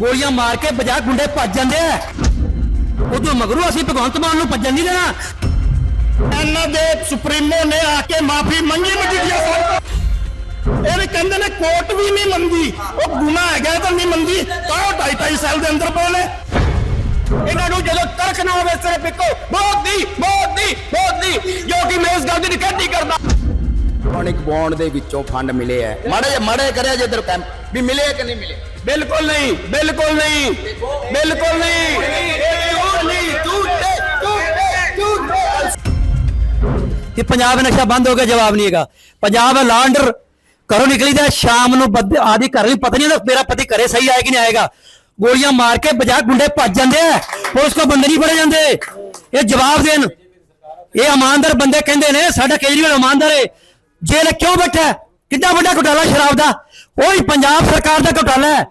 ਗੋਲੀਆਂ ਮਾਰ ਕੇ ਬਜਾ ਗੁੰਡੇ ਭੱਜ ਜਾਂਦੇ ਆ। ਉਦੋਂ ਮਗਰੋਂ ਅਸੀਂ ਭਗਵੰਤ ਮਾਨ ਨੂੰ ਭੱਜਣ ਨਹੀਂ ਦੇਣਾ। ਇਹਨਾਂ ਦੇ ਸੁਪਰੀਮੋ ਨੇ ਆ ਕੇ ਮਾਫੀ ਮੰਗੀ ਮਜੀਠੀਆ ਸਾਹਿਬ ਇਹ ਵੀ ਕਹਿੰਦੇ ਨੇ ਕੋਰਟ ਵੀ ਨਹੀਂ ਮੰਨਦੀ। ਉਹ ਗੁਨਾਹ ਹੈਗਾ ਤਾਂ ਨਹੀਂ ਮੰਨਦੀ। ਤਾਂ ਉਹ ਢਾਈ ਢਾਈ ਸਾਲ ਦੇ ਅੰਦਰ ਪੋਲੇ ਇਹਨਾਂ ਨੂੰ ਜਦੋਂ ਤਰਕ ਨਾ ਹੋਵੇ ਸਿਰੇ ਪਿੱਕੋ ਬਹੁਤ ਦੀ ਬਹੁਤ ਦੀ ਬਹੁਤ ਦੀ ਜੋ ਕਿ ਮੈਂ ਇਸ ਗੱਲ ਦੀ ਨਿਖੇਧ ਕਰਦਾ। ਇਲੈਕਟ੍ਰੋਨਿਕ ਬੌਂਡ ਦੇ ਵਿੱਚੋਂ ਫੰਡ ਮਿਲੇ ਹੈ। ਮਾੜੇ ਮਾੜੇ ਕਰਿਆ ਜੇ ਇਧਰ ਕੈਂਪ ਵੀ ਮਿਲੇ ਕਿ ਨਹੀਂ ਮਿਲੇ? ਬਿਲਕੁਲ ਨਹੀਂ ਬਿਲਕੁਲ ਨਹੀਂ ਬਿਲਕੁਲ ਨਹੀਂ। ਕਿ ਪੰਜਾਬ ਨਸ਼ਾ ਬੰਦ ਹੋ ਗਿਆ ਜਵਾਬ ਨਹੀਂ ਹੈਗਾ। ਪੰਜਾਬ ਲਾਂਡਰ ਘਰੋਂ ਨਿਕਲੀਦਾ ਸ਼ਾਮ ਨੂੰ ਬੰਦੇ ਆਦੀ ਘਰ ਵੀ ਪਤਾ ਨਹੀਂ ਹੁੰਦਾ ਮੇਰਾ ਪਤੀ ਘਰੇ ਸਹੀ ਆਏਗਾ ਕਿ ਨਹੀਂ ਆਏਗਾ। ਗੋਲੀਆਂ ਮਾਰ ਕੇ ਬਜਾ ਗੁੰਡੇ ਭੱਜ ਜਾਂਦੇ ਆ ਪੁਲਿਸ ਕੋ ਬੰਦੇ ਨਹੀਂ ਫੜੇ ਜਾਂਦੇ। ਇਹ ਜਵਾਬ ਦੇਣ। ਇਹ ਇਮਾਨਦਾਰ ਬੰਦੇ ਕਹਿੰਦੇ ਨੇ ਸਾਡਾ ਕੇਜਰੀਵਾਲ ਇਮਾਨਦਾਰ ਹੈ ਜੇਲ੍ਹ ਕਿਉਂ ਬੈਠਾ ਹੈ? ਕਿੰਨਾ ਵੱਡਾ ਘੁਟਾਲਾ ਸ਼ਰਾਬ ਦਾ? ਉਹੀ ਪੰਜਾਬ ਸਰਕਾਰ ਦਾ ਘੁਟਾਲਾ ਹੈ।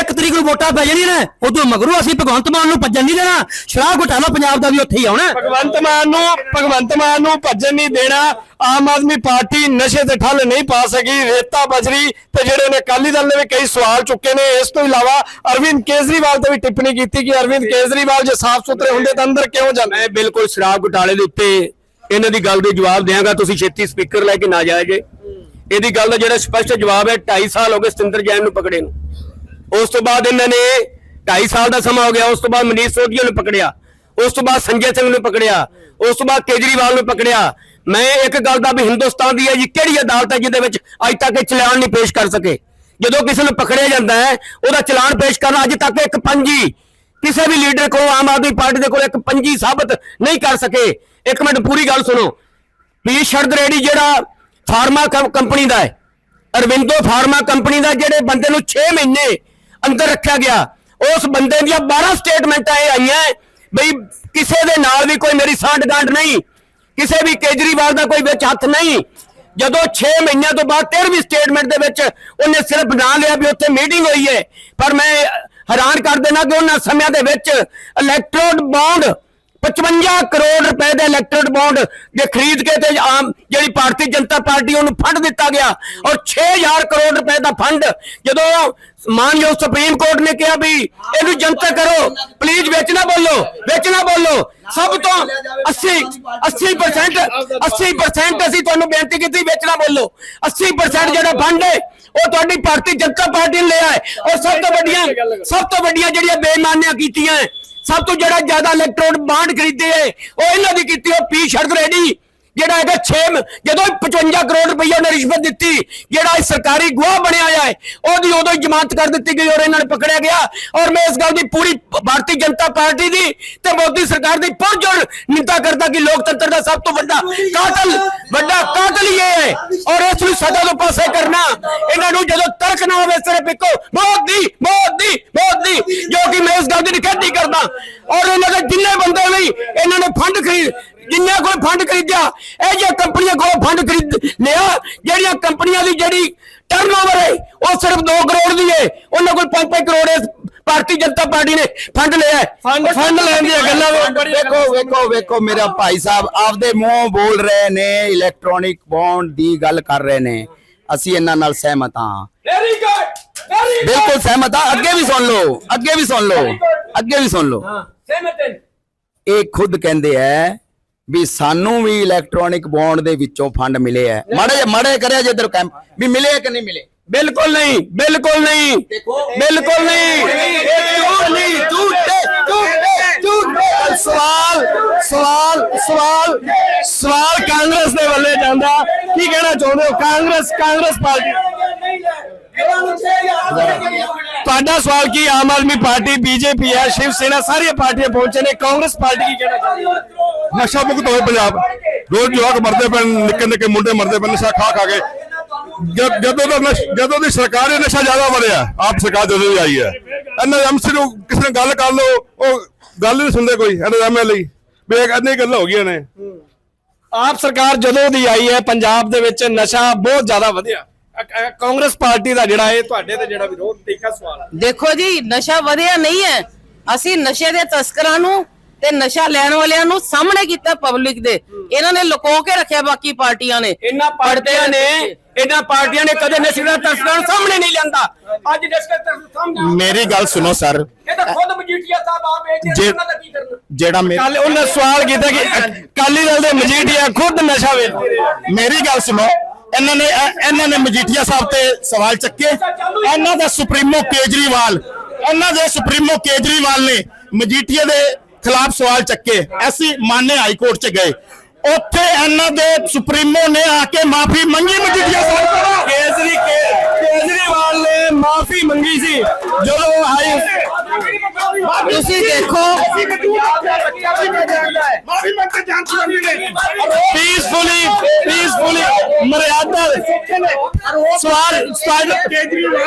ਇੱਕ ਤਰੀਕ ਨੂੰ ਵੋਟਾਂ ਪੈ ਜਾਣੀਆਂ ਨੇ ਉਦੋਂ ਮਗਰੋਂ ਅਸੀਂ ਭਗਵੰਤ ਮਾਨ ਨੂੰ ਭੱਜਣ ਨਹੀਂ ਦੇਣਾ। ਸ਼ਰਾਬ ਘੁਟਾਲਾ ਪੰਜਾਬ ਦਾ ਵੀ ਉੱਥੇ ਹੀ ਆਉਣਾ ਹੈ। ਭਗਵੰਤ ਮਾਨ ਨੂੰ ਭਗਵੰਤ ਮਾਨ ਨੂੰ ਭੱਜਣ ਨਹੀਂ ਦੇਣਾ। ਆਮ ਆਦਮੀ ਪਾਰਟੀ ਨਸ਼ੇ ਤੇ ਠੱਲ ਨਹੀਂ ਪਾ ਸਕੀ ਰੇਤਾ ਬਜਰੀ ਤੇ ਜਿਹੜੇ ਨੇ ਅਕਾਲੀ ਦਲ ਨੇ ਵੀ ਕਈ ਸਵਾਲ ਚੁੱਕੇ ਨੇ। ਇਸ ਤੋਂ ਇਲਾਵਾ ਅਰਵਿੰਦ ਕੇਜਰੀਵਾਲ ਤੇ ਵੀ ਟਿੱਪਣੀ ਕੀਤੀ ਕਿ ਅਰਵਿੰਦ ਕੇਜਰੀਵਾਲ ਜੇ ਸਾਫ਼ ਸੁਥਰੇ ਹੁੰਦੇ ਤਾਂ ਅੰਦਰ ਕਿਉਂ ਜਾਂਦੇ? ਬਿਲਕੁਲ ਸ਼ਰਾਬ ਘੁਟਾਲੇ ਦੇ ਉੱਤੇ ਇਹਨਾਂ ਦੀ ਗੱਲ ਦੇ ਜਵਾਬ ਦਿਆਂਗਾ, ਤੁਸੀਂ ਛੇਤੀ ਸਪੀਕਰ ਲੈ ਕੇ ਨਾ ਜਾਇਆ ਜੇ ਇਹਦੀ ਗੱਲ ਦਾ ਜਿਹੜਾ ਸਪਸ਼ਟ ਜਵਾਬ ਹੈ 2.5 ਸਾਲ ਹੋ ਗਏ ਸਤਿੰਦਰ ਜੈਨ ਨੂੰ ਪਕੜੇ ਨੂੰ। ਉਸ ਤੋਂ ਬਾਅਦ ਇਹਨਾਂ ਨੇ 2.5 ਸਾਲ ਦਾ ਸਮਾਂ ਹੋ ਗਿਆ, ਉਸ ਤੋਂ ਬਾਅਦ ਮਨੀਸ਼ ਸੋਢੀਆ ਨੂੰ ਪਕੜਿਆ। ਉਸ ਤੋਂ ਬਾਅਦ ਸੰਜੇ ਸਿੰਘ ਨੂੰ ਪਕੜਿਆ। ਉਸ ਤੋਂ ਬਾਅਦ ਕੇਜਰੀਵਾਲ ਨੂੰ ਪਕੜਿਆ। ਮੈਂ ਇੱਕ ਗੱਲ ਦਾ ਵੀ ਹਿੰਦੁਸਤਾਨ ਦੀ ਹੈ ਜੀ, ਕਿਹੜੀ ਅਦਾਲਤ ਹੈ ਜਿਹਦੇ ਵਿੱਚ ਅੱਜ ਤੱਕ ਇਹ ਚਲਾਨ ਨਹੀਂ ਪੇਸ਼ ਕਰ ਸਕੇ? ਜਦੋਂ ਕਿਸੇ ਨੂੰ ਪਕੜਿਆ ਜਾਂਦਾ ਹੈ, ਉਹਦਾ ਚਲਾਨ ਪੇਸ਼ ਕਰਨਾ ਅੱਜ ਤੱਕ ਇੱਕ ਪੰਜੀ ਕਿਸੇ ਵੀ ਲੀਡਰ ਕੋਲ ਆਮ ਆਦਮੀ ਪਾਰਟੀ ਦੇ ਕੋਲ ਇੱਕ ਪੰਜੀ ਸਾਬਤ ਨਹੀਂ ਕਰ ਸਕੇ। ਇੱਕ ਮਿੰਟ, ਪੂਰੀ ਗੱਲ ਸੁਣੋ। ਪੀ ਸ਼ਰਦ ਰੇਡੀ ਜਿਹੜਾ ਫਾਰਮਾ ਕੰਪਨੀ ਦਾ ਹੈ, ਅਰਵਿੰਦੋ ਫਾਰਮਾ ਕੰਪਨੀ ਦਾ ਜਿਹੜੇ ਬੰਦੇ ਨੂੰ 6 ਮਹੀਨੇ ਅੰਦਰ ਰੱਖਿਆ ਗਿਆ, ਉਸ ਬੰਦੇ ਦੀਆਂ 12 ਸਟੇਟਮੈਂਟਾਂ ਇਹ ਆਈਆਂ ਬਈ ਕਿਸੇ ਦੇ ਨਾਲ ਵੀ ਕੋਈ ਮੇਰੀ ਸਾਂਠ ਗਾਂਠ ਨਹੀਂ, ਕਿਸੇ ਵੀ ਕੇਜਰੀਵਾਲ ਦਾ ਕੋਈ ਵਿੱਚ ਹੱਥ ਨਹੀਂ। ਜਦੋਂ 6 ਮਹੀਨਿਆਂ ਤੋਂ ਬਾਅਦ 13ਵੀਂ ਸਟੇਟਮੈਂਟ ਦੇ ਵਿੱਚ ਉਹਨੇ ਸਿਰਫ ਨਾਂ ਲਿਆ ਵੀ ਉੱਥੇ ਮੀਟਿੰਗ ਹੋਈ ਹੈ। ਪਰ ਮੈਂ ਹੈਰਾਨ ਕਰ ਦੇਣਾ ਕਿ ਉਹਨਾਂ ਸਮਿਆਂ ਦੇ ਵਿੱਚ ਇਲੈਕਟ੍ਰੋਡ ਬੌਂਡ 55 ਕਰੋੜ ਰੁਪਏ ਦੇ ਇਲੈਕਟ੍ਰਿਕ ਬੌਂਡ ਦੇ ਖਰੀਦ ਕੇ ਤੇ ਆਮ ਜਿਹੜੀ ਭਾਰਤੀ ਜਨਤਾ ਪਾਰਟੀ ਉਹਨੂੰ ਫੰਡ ਦਿੱਤਾ ਗਿਆ। ਔਰ 6000 ਕਰੋੜ ਰੁਪਏ ਦਾ ਫੰਡ ਜਦੋਂ ਮਾਨਯੋਗ ਸੁਪਰੀਮ ਕੋਰਟ ਨੇ ਕਿਹਾ ਵੀ ਇਹਨੂੰ ਜਨਤਕ ਕਰੋ ਪਲੀਜ਼ ਵਿੱਚ ਬੋਲੋ ਵੇਚਣਾ ਬੋਲੋ। ਸਭ ਤੋਂ 80 80% 80% ਅਸੀਂ ਤੁਹਾਨੂੰ ਬੇਨਤੀ ਕੀਤੀ ਵੇਚਣਾ ਬੋਲੋ। 80% ਜਿਹੜਾ ਫੰਡ ਹੈ ਉਹ ਤੁਹਾਡੀ ਭਾਰਤੀ ਜਨਤਾ ਪਾਰਟੀ ਨੇ ਲਿਆ ਹੈ। ਔਰ ਸਭ ਤੋਂ ਵੱਡੀਆਂ ਸਭ ਤੋਂ ਵੱਡੀਆਂ ਜਿਹੜੀਆਂ ਬੇਈਮਾਨੀਆਂ ਕੀਤੀਆਂ ਹੈ, ਸਭ ਤੋਂ ਜਿਹੜਾ ਜ਼ਿਆਦਾ ਇਲੈਕਟ੍ਰੋਨ ਬਾਂਡ ਖਰੀਦੇ ਹੈ ਉਹ ਇਹਨਾਂ ਦੀ ਕੀਤੀ ਉਹ ਪੀ ਸ਼ਰਦ ਰੈਡੀ ਜਿਹੜਾ ਹੈਗਾ 6 ਜਦੋਂ 55 ਕਰੋੜ ਰੁਪਈਆ ਉਹਨੇ ਰਿਸ਼ਵਤ ਦਿੱਤੀ ਜਿਹੜਾ ਇਹ ਸਰਕਾਰੀ ਗਵਾਹ ਬਣਿਆ ਹੈ ਉਹਦੀ ਉਦੋਂ ਹੀ ਜ਼ਮਾਨਤ ਕਰ ਦਿੱਤੀ ਗਈ ਔਰ ਇਹਨਾਂ ਨੂੰ ਪਕੜਿਆ ਗਿਆ। ਔਰ ਮੈਂ ਇਸ ਗੱਲ ਦੀ ਪੂਰੀ ਭਾਰਤੀ ਜਨਤਾ ਪਾਰਟੀ ਦੀ ਤੇ ਮੋਦੀ ਸਰਕਾਰ ਦੀ ਪੁਰਜੋਰ ਨਿੰਦਾ ਕਰਦਾ ਕਿ ਲੋਕਤੰਤਰ ਦਾ ਸਭ ਤੋਂ ਵੱਡਾ ਕਾਤਲ ਵੱਡਾ ਕਾਤਲ ਹੀ ਇਹ ਹੈ। ਔਰ ਇਸ ਨੂੰ ਸਜ਼ਾ ਤੋਂ ਪਾਸੇ ਕਰਨਾ ਇਹਨਾਂ ਨੂੰ ਜਦੋਂ ਤਰਕ ਨਾ ਹੋਵੇ ਸਿਰੇ ਪਿੱਕੋ ਮੋਦੀ ਮੋਦੀ ਮੋਦੀ ਜੋ ਕਿ ਮੈਂ ਇਸ ਗੱਲ ਦੀ ਨਿਖੇਧ ਕਰਦਾ। ਔਰ ਇਹਨਾਂ ਦੇ ਜਿੰਨੇ ਬੰਦੇ ਵੀ ਇਹਨਾਂ ਨੇ ਫੰਡ ਖਰੀਦ ਜਿੰਨਾ ਕੋਈ ਫੰਡ ਖਰੀਦਿਆ ਇਹ ਜੇ ਕੰਪਨੀਆਂ ਕੋਲ ਫੰਡ ਖਰੀਦ ਲਿਆ ਜਿਹੜੀਆਂ ਕੰਪਨੀਆਂ ਦੀ ਜਿਹੜੀ ਟਰਨਓਵਰ ਹੈ ਉਹ ਸਿਰਫ 2 ਕਰੋੜ ਦੀ ਹੈ। ਉਹਨਾਂ ਕੋਲ 5-5 ਕਰੋੜ ਹੈ ਭਾਰਤੀ ਜਨਤਾ ਪਾਰਟੀ ਨੇ ਫੰਡ ਲਿਆ ਹੈ। ਫੰਡ ਫੰਡ ਲੈਣ ਦੀਆਂ ਗੱਲਾਂ ਵੇਖੋ ਵੇਖੋ ਵੇਖੋ ਮੇਰਾ ਭਾਈ ਸਾਹਿਬ ਆਪਦੇ ਮੂੰਹ ਬੋਲ ਰਹੇ ਨੇ ਇਲੈਕਟ੍ਰੋਨਿਕ ਬੌਂਡ ਦੀ ਗੱਲ ਕਰ ਰਹੇ ਨੇ। ਅਸੀਂ ਇਹਨਾਂ ਨਾਲ ਸਹਿਮਤ ਹਾਂ। ਵੈਰੀ ਗੁੱਡ ਵੈਰੀ ਬਿਲਕੁਲ ਸਹਿਮਤ ਹਾਂ। ਅੱਗੇ ਵੀ ਸੁਣ ਲਓ ਅੱਗੇ ਵੀ ਸੁਣ ਲਓ ਅੱਗੇ ਵੀ ਸੁਣ ਲਓ। ਇਹ ਖੁਦ ਕਹਿੰਦੇ ਐ ਵੀ ਸਾਨੂੰ ਵੀ ਇਲੈਕਟ੍ਰੋਨਿਕ ਬੌਂਡ ਦੇ ਵਿੱਚੋਂ ਫੰਡ ਮਿਲੇ ਐ ਮਾੜੇ ਮਾੜੇ ਕਰਿਆ ਜੇ ਇਧਰ ਕੈਂਪ ਵੀ ਮਿਲੇ ਕਿ ਨਹੀਂ ਮਿਲੇ? ਬਿਲਕੁਲ ਨਹੀਂ ਬਿਲਕੁਲ ਨਹੀਂ। ਬਿਲਕੁਲ ਨਹੀਂ। ਨਹੀਂ? ਝੂਠੇ ਝੂਠੇ ਝੂਠੇ। ਸਵਾਲ ਸਵਾਲ ਸਵਾਲ। ਸਵਾਲ ਕਾਂਗਰਸ ਦੇ ਵੱਲੇ ਜਾਂਦਾ। ਕੀ ਕਹਿਣਾ ਚਾਹੁੰਦੇ ਹੋ? ਕਾਂਗਰਸ ਕਾਂਗਰਸ ਪਾਰਟੀ। ਤੁਹਾਡਾ ਸਵਾਲ ਕੀ? ਆਮ ਆਦਮੀ ਪਾਰਟੀ ਬੀਜੇਪੀ ਹੈ ਸ਼ਿਵ ਸੇਨਾ ਸਾਰੀਆਂ ਪਾਰਟੀਆਂ ਪਹੁੰਚੇ ਨੇ। ਕਾਂਗਰਸ ਪਾਰਟੀ ਕੀ ਕਹਿਣਾ ਚਾਹੁੰਦੀ ਹੈ? ਨਸ਼ਾ ਮੁਕਤ ਹੋਵੇ ਪੰਜਾਬ। ਰੋਜ਼ ਜਵਾਕ ਮਰਦੇ ਨੇ, ਨਿੱਕੇ ਨਿੱਕੇ ਮੁੰਡੇ ਮਰਦੇ ਪਏ ਨਸ਼ਾ ਖਾ ਖਾ ਕੇ। ਜਦ- ਦਾ ਜਦੋਂ ਦੀ ਸਰਕਾਰ ਨੇ ਨਸ਼ਾ ਜ਼ਿਆਦਾ ਵਧਿਆ ਆਪ ਸਰਕਾਰ ਜਦੋਂ ਦੀ ਆਈ ਹੈ। ਇਹਨਾਂ ਐਮਸੀ ਨੂੰ ਕਿਸੇ ਨੇ ਗੱਲ ਕਰ ਲਓ ਉਹ ਗੱਲ ਨਹੀਂ ਸੁਣਦੇ ਕੋਈ ਇਹਨਾਂ ਐਮਐਲਏ ਵੀ ਇਹ ਇੰਨੀ ਗੱਲਾਂ ਹੋ ਗਈਆਂ ਨੇ। ਆਪ ਸਰਕਾਰ ਜਦੋਂ ਦੀ ਆਈ ਹੈ ਪੰਜਾਬ ਦੇ ਵਿੱਚ ਨਸ਼ਾ ਬਹੁਤ ਜ਼ਿਆਦਾ ਵਧਿਆ। ਕਾਂਗਰਸ ਪਾਰਟੀ ਦਾ ਜਿਹੜਾ ਇਹ ਤੁਹਾਡੇ ਤੇ ਜਿਹੜਾ ਵਿਰੋਧ ਤਿੱਖਾ ਸਵਾਲ ਹੈ ਦੇਖੋ ਜੀ ਨਸ਼ਾ ਵਧਿਆ ਨਹੀਂ ਹੈ। ਅਸੀਂ ਨਸ਼ੇ ਦੇ ਤਸਕਰਾਂ ਨੂੰ ਤੇ ਨਸ਼ਾ ਲੈਣ ਵਾਲਿਆਂ ਨੂੰ ਸਾਹਮਣੇ ਕੀਤਾ ਪਬਲਿਕ ਦੇ। ਇਹਨਾਂ ਨੇ ਲੁਕੋ ਕੇ ਰੱਖਿਆ ਬਾਕੀ ਪਾਰਟੀਆਂ ਨੇ। ਇਹਨਾਂ ਪਾਰਟੀਆਂ ਨੇ ਇਹਨਾਂ ਪਾਰਟੀਆਂ ਨੇ ਕਦੇ ਨਸ਼ੇ ਦਾ ਤਸਕਰਾਂ ਸਾਹਮਣੇ ਨਹੀਂ ਲਿਆਂਦਾ। ਅੱਜ ਤਸਕਰ ਸਾਹਮਣੇ ਮੇਰੀ ਗੱਲ ਸੁਣੋ ਸਰ। ਇਹ ਤਾਂ ਖੁਦ ਮਜੀਠੀਆ ਸਾਹਿਬ ਆਪ ਇਹ ਜੇ- ਉਹਨਾਂ ਦਾ ਕੀ ਕਰਨਾ? ਜਿਹੜਾ ਮੇ- ਕੱਲ ਉਹਨੇ ਸਵਾਲ ਕੀਤਾ ਕਿ ਅਕਾਲੀ ਦਲ ਦੇ ਮਜੀਠੀਆ ਖੁਦ ਨਸ਼ਾ ਵੇਚਦੇ ਮੇਰੀ ਗੱਲ ਸੁਣੋ ਇਹਨਾਂ ਨੇ ਇਹ- ਇਹਨਾਂ ਨੇ ਮਜੀਠੀਆ ਸਾਹਿਬ ਤੇ ਸਵਾਲ ਚੱਕੇ। ਇਹਨਾਂ ਦਾ ਸੁਪਰੀਮੋ ਕੇਜਰੀਵਾਲ ਇਹਨਾਂ ਦੇ ਸੁਪਰੀਮੋ ਕੇਜਰੀਵਾਲ ਨੇ ਮਜੀਠੀਆ ਦੇ ਖਿਲਾਫ ਸਵਾਲ ਚੱਕੇ ਅਸੀਂ ਮਾਨੇ ਹਾਈ ਕੋਰਟ ਚ ਗਏ। ਉੱਥੇ ਇਹਨਾਂ ਦੇ ਸੁਪਰੀਮੋ ਨੇ ਆ ਕੇ ਮਾਫੀ ਮੰਗੀ ਮਜੀਠੀਆ ਸਾਹਿਬ ਕੋਲੋਂ ਕੇਜਰੀ ਕੇਜਰੀਵਾਲ ਨੇ ਮਾਫੀ ਮੰਗੀ ਸੀ ਜਦੋਂ ਹਾਈ ਤੁਸੀਂ ਦੇਖੋ। ਪੀਸਫੁਲੀ ਪੀਸਫੁਲੀ ਮਰਿਆਦਾ ਸਵਾਲ ਸਵਾਲ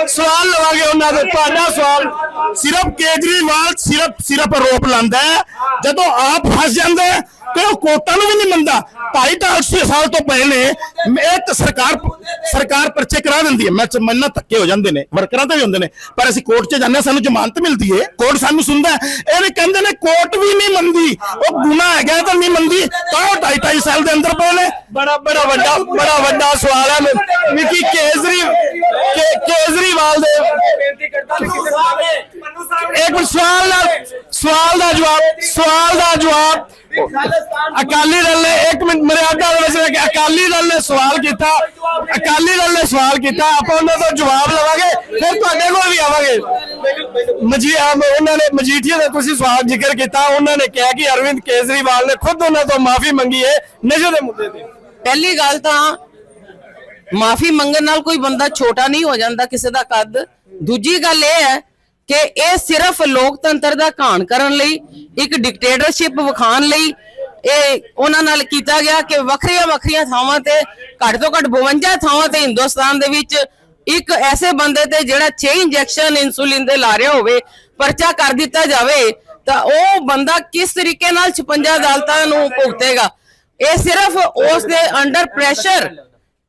ਸਵਾਲ ਲਵਾਂਗੇ ਉਹਨਾਂ ਦੇ ਤੁਹਾਡਾ ਸਵਾਲ। ਸਿਰਫ ਕੇਜਰੀਵਾਲ ਸਿਰਫ ਸਿਰਫ ਆਰੋਪ ਲਾਉਂਦਾ ਹੈ। ਜਦੋਂ ਆਪ ਫਸ ਜਾਂਦਾ ਤੇ ਉਹ ਕੋਰਟਾਂ ਨੂੰ ਵੀ ਨਹੀਂ ਮੰਨਦਾ। ਢਾਈ ਢਾਈ ਸੌ ਸਾਲ ਤੋਂ ਪਹਿਲੇ ਇਹ ਤਾਂ ਸਰਕਾਰ ਸਰਕਾਰ ਪਰਚੇ ਕਰਾ ਦਿੰਦੀ ਹੈ। ਮੈਂ ਮੰਨਣਾ ਧੱਕੇ ਹੋ ਜਾਂਦੇ ਨੇ ਵਰਕਰਾਂ ਤੇ ਵੀ ਹੁੰਦੇ ਨੇ। ਪਰ ਅਸੀਂ ਕੋਰਟ 'ਚ ਜਾਂਦੇ ਸਾਨੂੰ ਜ਼ਮਾਨਤ ਮਿਲਦੀ ਹੈ। ਕੋਰਟ ਸਾਨੂੰ ਸੁਣਦਾ ਇਹ ਵੀ ਕਹਿੰਦੇ ਨੇ ਕੋਰਟ ਵੀ ਨਹੀਂ ਮੰਨਦੀ। ਉਹ ਗੁਨਾਹ ਹੈਗਾ ਤਾਂ ਨਹੀਂ ਮੰਨਦੀ। ਤਾਂ ਉਹ ਢਾਈ ਢਾਈ ਸਾਲ ਦੇ ਅੰਦਰ ਪਏ ਬੜਾ ਬੜਾ ਵੱਡਾ ਬੜਾ ਵੱਡਾ ਸਵਾਲ ਹੈ। ਮਿੱਕੀ ਕੇਜਰੀ ਕੇ- ਕੇਜਰੀਵਾਲ ਦੇ ਇੱਕ ਸਵਾਲ ਦਾ ਸਵਾਲ ਦਾ ਜਵਾਬ ਸਵਾਲ ਦਾ ਜਵਾਬ। ਅਕਾਲੀ ਦਲ ਨੇ ਇੱਕ ਮਿੰਟ ਮਰਿਆਦਾ ਦੇ ਵਿੱਚ ਕੇ ਅਕਾਲੀ ਦਲ ਨੇ ਸਵਾਲ ਕੀਤਾ। ਅਕਾਲੀ ਦਲ ਨੇ ਸਵਾਲ ਕੀਤਾ ਆਪਾਂ ਉਹਨਾਂ ਤੋਂ ਜਵਾਬ ਲਵਾਂਗੇ ਫਿਰ ਤੁਹਾਡੇ ਕੋਲ ਵੀ ਆਵਾਂਗੇ। ਮਜੀ ਉਹਨਾਂ ਨੇ ਮਜੀਠੀਆ ਦਾ ਤੁਸੀਂ ਸਵਾਲ ਜ਼ਿਕਰ ਕੀਤਾ ਉਹਨਾਂ ਨੇ ਕਿਹਾ ਕਿ ਅਰਵਿੰਦ ਕੇਜਰੀਵਾਲ ਨੇ ਖੁਦ ਉਹਨਾਂ ਤੋਂ ਮਾਫੀ ਮੰਗੀ ਹੈ ਨਸ਼ੇ ਦੇ ਮੁੱਦੇ ਤੇ। ਪਹਿਲੀ ਗੱਲ ਤਾਂ ਮਾਫੀ ਮੰਗਣ ਨਾਲ ਕੋਈ ਬੰਦਾ ਛੋਟਾ ਨਹੀਂ ਹੋ ਜਾਂਦਾ ਕਿਸੇ ਦਾ ਕੱਦ। ਦੂਜੀ ਗੱਲ ਇਹ ਹੈ ਕਿ ਇਹ ਸਿਰਫ ਲੋਕਤੰਤਰ ਦਾ ਘਾਣ ਕਰਨ ਲਈ, ਇੱਕ ਡਿਕਟੇਟਰਸ਼ਿਪ ਵਿਖਾਉਣ ਲਈ, ਇਹ ਉਹਨਾਂ ਨਾਲ ਕੀਤਾ ਗਿਆ ਕਿ ਵੱਖਰੀਆਂ ਵੱਖਰੀਆਂ ਥਾਵਾਂ ਤੇ, ਘੱਟ ਤੋਂ ਘੱਟ 52 ਥਾਵਾਂ ਤੇ ਹਿੰਦੁਸਤਾਨ ਦੇ ਵਿੱਚ ਇੱਕ ਐਸੇ ਬੰਦੇ ਤੇ ਜਿਹੜਾ 6 ਇੰਜੈਕਸ਼ਨ ਇਨਸੂਲਿਨ ਦੇ ਲਾ ਰਿਹਾ ਹੋਵੇ, ਪਰਚਾ ਕਰ ਦਿੱਤਾ ਜਾਵੇ, ਤਾਂ ਉਹ ਬੰਦਾ ਕਿਸ ਤਰੀਕੇ ਨਾਲ 56 ਅਦਾਲਤਾਂ ਨੂੰ ਭੁਗਤੇਗਾ? ਇਹ ਸਿਰਫ ਉਸ ਦੇ ਅੰਡਰ ਪ੍ਰੈਸ਼ਰ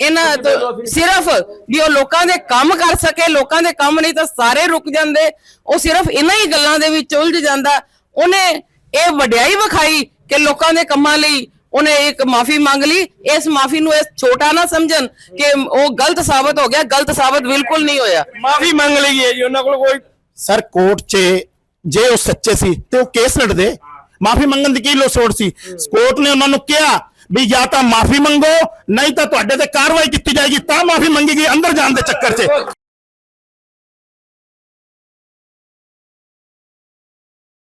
ਇਹਨਾਂ ਤੋਂ ਸਿਰਫ ਵੀ ਉਹ ਲੋਕਾਂ ਦੇ ਕੰਮ ਕਰ ਸਕੇ ਲੋਕਾਂ ਦੇ ਕੰਮ ਨਹੀਂ ਤਾਂ ਸਾਰੇ ਰੁਕ ਜਾਂਦੇ। ਉਹ ਸਿਰਫ ਇਹਨਾਂ ਹੀ ਗੱਲਾਂ ਦੇ ਵਿੱਚ ਉਲਝ ਜਾਂਦਾ। ਉਹਨੇ ਇਹ ਵਡਿਆਈ ਵਿਖਾਈ ਕਿ ਲੋਕਾਂ ਦੇ ਕੰਮਾਂ ਲਈ ਉਹਨੇ ਇੱਕ ਮਾਫੀ ਮੰਗ ਲਈ। ਇਸ ਮਾਫੀ ਨੂੰ ਇਹ ਛੋਟਾ ਨਾ ਸਮਝਣ ਕਿ ਉਹ ਗਲਤ ਸਾਬਤ ਹੋ ਗਿਆ ਗਲਤ ਸਾਬਤ ਬਿਲਕੁਲ ਨਹੀਂ ਹੋਇਆ। ਮਾਫੀ ਮੰਗ ਲਈ ਹੈ ਜੀ ਉਹਨਾਂ ਕੋਲ ਕੋਈ ਸਰ ਕੋਰਟ 'ਚ ਜੇ ਉਹ ਸੱਚੇ ਸੀ ਤੇ ਉਹ ਕੇਸ ਲੜਦੇ। ਮਾਫੀ ਮੰਗਣ ਦੀ ਕੀ ਲੋੜ ਸੀ? ਕੋਰਟ ਨੇ ਉਹਨਾਂ ਨੂੰ ਕਿਹਾ ਵੀ ਜਾਂ ਤਾਂ ਮਾਫੀ ਮੰਗੋ, ਨਹੀਂ ਤਾਂ ਤੁਹਾਡੇ ਤੇ ਕਾਰਵਾਈ ਕੀਤੀ ਜਾਏਗੀ, ਤਾਂ ਮਾਫੀ ਮੰਗੇਗੀ, ਅੰਦਰ ਜਾਣ ਦੇ ਚੱਕਰ 'ਚ।